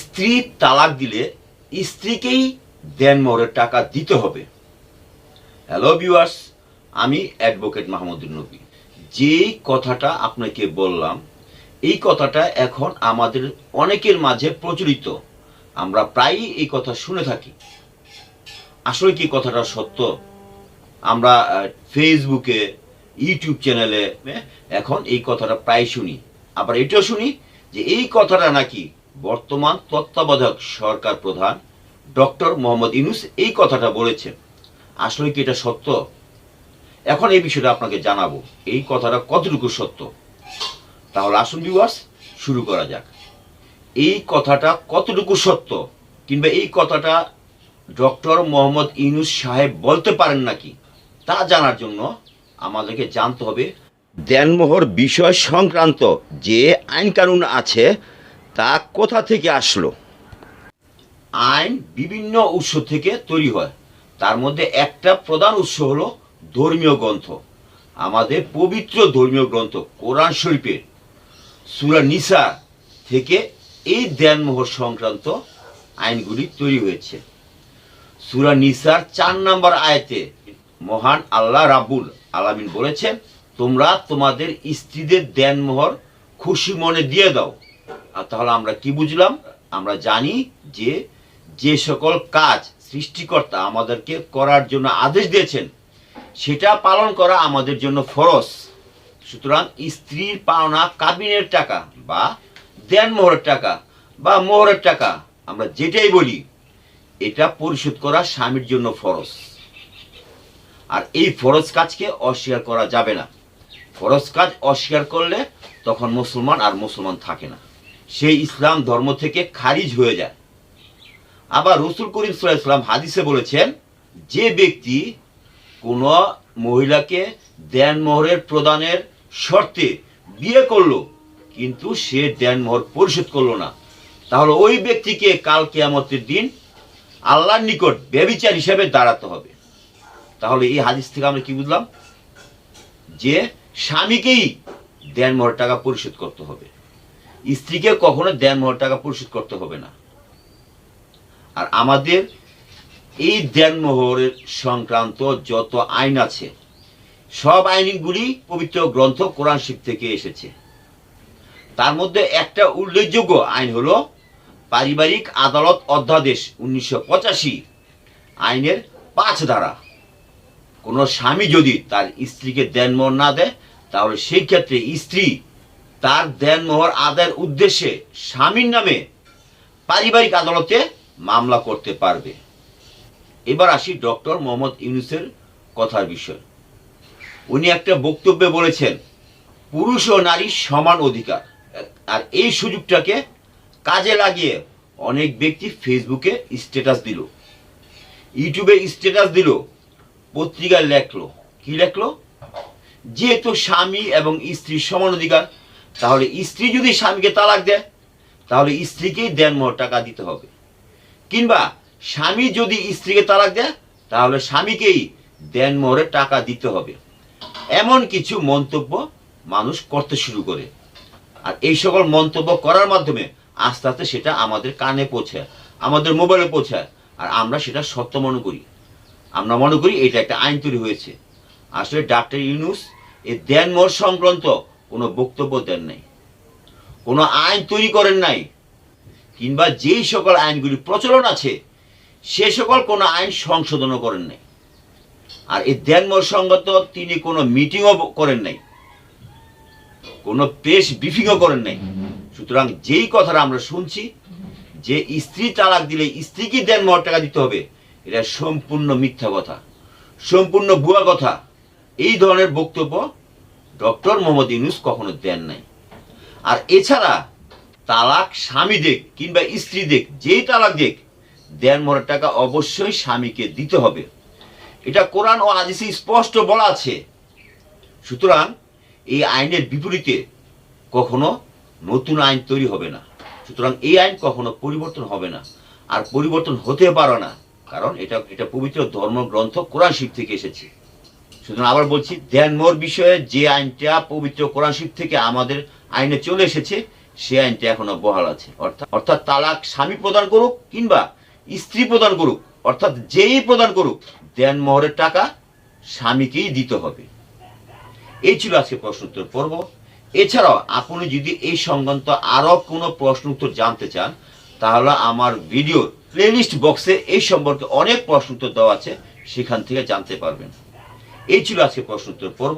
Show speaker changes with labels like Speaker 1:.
Speaker 1: স্ত্রী তালাক দিলে স্ত্রীকেই দেন মোহরের টাকা দিতে হবে। হ্যালো ভিউয়ার্স আমি অ্যাডভোকেট মাহমুদুল নবী। যেই কথাটা আপনাকে বললাম, এই কথাটা এখন আমাদের অনেকের মাঝে প্রচলিত। আমরা প্রায়ই এই কথা শুনে থাকি। আসলে কি কথাটা সত্য? আমরা ফেসবুকে ইউটিউব চ্যানেলে এখন এই কথাটা প্রায় শুনি। আবার এটাও শুনি যে এই কথাটা নাকি বর্তমান তত্ত্বাবধায়ক সরকার প্রধান ডক্টর মোহাম্মদ ইউনুস এই কথাটা বলেছেন। আসলে কি এটা সত্য? এখন এই বিষয়টা আপনাকে জানাব। এই কথাটা কতটুকু সত্য? তাহলে আসুন ভিউয়ার্স শুরু করা যাক। এই কথাটা কতটুকু সত্য? কিংবা এই কথাটা ডক্টর মোহাম্মদ ইউনুস সাহেব বলতে পারেন নাকি? তা জানার জন্য আমাদেরকে জানতে হবে। দেনমোহর বিষয় সংক্রান্ত যে আইন কানুন আছে তা কোথা থেকে আসলো? আইন বিভিন্ন উৎস থেকে তৈরি হয়। তার মধ্যে একটা প্রধান উৎস হলো ধর্মীয় গ্রন্থ। আমাদের পবিত্র ধর্মীয় গ্রন্থ, কোরআন শরীফের। সুরা নিসা থেকে এই দেনমোহর সংক্রান্ত আইনগুলি তৈরি হয়েছে। সুরা নিসার চার নম্বর আয়তে মহান আল্লাহ রাবুল আলামিন বলেছেন, তোমরা তোমাদের স্ত্রীদের দেনমোহর খুশি মনে দিয়ে দাও। তাহলে আমরা কি বুঝলাম? আমরা জানি যে যে সকল কাজ সৃষ্টিকর্তা আমাদেরকে করার জন্য আদেশ দিয়েছেন, সেটা পালন করা আমাদের জন্য ফরজ। সুতরাং স্ত্রীর পাওনা কাবিনের টাকা বা দেনমোহরের টাকা বা মোহরের টাকা, আমরা যেটাই বলি, এটা পরিশোধ করা স্বামীর জন্য ফরজ। আর এই ফরজ কাজকে অস্বীকার করা যাবে না। ফরজ কাজ অস্বীকার করলে তখন মুসলমান আর মুসলমান থাকে না। সেই ইসলাম ধর্ম থেকে খারিজ হয়ে যায়। আবার রসুল করিম ইসলাম হাদিসে বলেছেন, যে ব্যক্তি কোনো মহিলাকে দেনমোহরের প্রদানের শর্তে বিয়ে করল, কিন্তু সে দেনমোহর পরিশোধ করল না, তাহলে ওই ব্যক্তিকে কাল কেয়ামতের দিন আল্লাহর নিকট ব্যবিচার হিসেবে দাঁড়াতে হবে। তাহলে এই হাদিস থেকে আমরা কি বুঝলাম? যে স্বামীকেই দেনমোহর টাকা পরিশোধ করতে হবে। স্ত্রীকে কখনো দেনমোহর টাকা পরিশোধ করতে হবে না। আর আমাদের এই দেনমোহরের সংক্রান্ত যত আইন আছে, সব আইনগুলি পবিত্র গ্রন্থ, কোরআন শিব থেকে এসেছে। তার মধ্যে একটা উল্লেখযোগ্য আইন হলো পারিবারিক আদালত অধ্যাদেশ উনিশশো পঁচাশি আইনের পাঁচ ধারা। কোনো স্বামী যদি তার স্ত্রীকে দেনমোহর না দেয়, তাহলে সেই ক্ষেত্রে স্ত্রী তার দেনমোহর আদায়ের উদ্দেশ্যে স্বামীর নামে পারিবারিক আদালতে মামলা করতে পারবে। এবার আসি ডক্টর মোহাম্মদ ইউনুসের কথার বিষয়। উনি একটা বক্তব্যে বলেছেন, পুরুষ ও নারী সমান অধিকার। আর এই সুযোগটাকে কাজে লাগিয়ে অনেক ব্যক্তি ফেসবুকে স্ট্যাটাস দিল। ইউটিউবে স্ট্যাটাস দিল, পত্রিকায় লেখলো। কি লেখলো? যেহেতু স্বামী এবং স্ত্রীর সমান অধিকার তাহলে স্ত্রী যদি স্বামীকে তালাক দেয়, তাহলে স্ত্রীকেই দেনমোহর টাকা দিতে হবে। কিংবা স্বামী যদি স্ত্রীকে তালাক দেয়, তাহলে স্বামীকেই দেনমোহরের টাকা দিতে হবে। এমন কিছু মন্তব্য মানুষ করতে শুরু করে। আর এই সকল মন্তব্য করার মাধ্যমে আস্তে আস্তে সেটা আমাদের কানে পৌঁছায়, আমাদের মোবাইলে পৌঁছায়, আর আমরা সেটা সত্য মনে করি। আমরা মনে করি এটা একটা আইন তৈরি হয়েছে। আসলে ডাক্তার ইউনুস এই দেনমোহর সংক্রান্ত কোনো বক্তব্য দেন নাই। কোনো আইন তৈরি করেন নাই। কিংবা যেই সকল আইনগুলি প্রচলন আছে, সে সকল কোনো আইন সংশোধনও করেন নাই। আর এই দেনমোহর সংগত তিনি কোনো মিটিংও করেন নাই। কোনো প্রেস ব্রিফিংও করেন নাই। সুতরাং যেই কথাটা আমরা শুনছি, যে স্ত্রী তালাক দিলে স্ত্রীকে দেনমোহর টাকা দিতে হবে, এটা সম্পূর্ণ মিথ্যা কথা। সম্পূর্ণ ভুয়া কথা। এই ধরনের বক্তব্য ডক্টর মোহাম্মদ ইউনুস কখনো দেন নাই। আর এছাড়া তালাক স্বামী দেখ কিংবা স্ত্রী দেখ যেই তালাক দেখ, দেন মরার টাকা অবশ্যই স্বামীকে দিতে হবে। এটা কোরআন ও হাদিসে স্পষ্ট বলা আছে। সুতরাং এই আইনের বিপরীতে কখনো নতুন আইন তৈরি হবে না। সুতরাং এই আইন কখনো পরিবর্তন হবে না। আর পরিবর্তন হতে পারে না, কারণ এটা এটা পবিত্র ধর্মগ্রন্থ কোরআন শিব থেকে এসেছে। সুতরাং আবার বলছি ধ্যান মোর বিষয়ে যে আইনটা পবিত্র কোরআন শিব থেকে আমাদের আইনে চলে এসেছে, সে আইনটা এখনও বহাল আছে। অর্থাৎ অর্থাৎ তালাক স্বামী প্রদান করুক কিংবা স্ত্রী প্রদান করুক, অর্থাৎ যেই প্রদান করুক, দেন মোহরের টাকা স্বামীকেই দিতে হবে। এই ছিল আজকে প্রশ্ন উত্তর পর্ব। এছাড়াও আপনি যদি এই সংক্রান্ত আরও কোনো প্রশ্ন উত্তর জানতে চান, তাহলে আমার ভিডিওর প্লেলিস্ট বক্সে এই সম্পর্কে অনেক প্রশ্ন উত্তর দেওয়া আছে, সেখান থেকে জানতে পারবেন। এই ছিল আজকে প্রশ্ন পর্ব।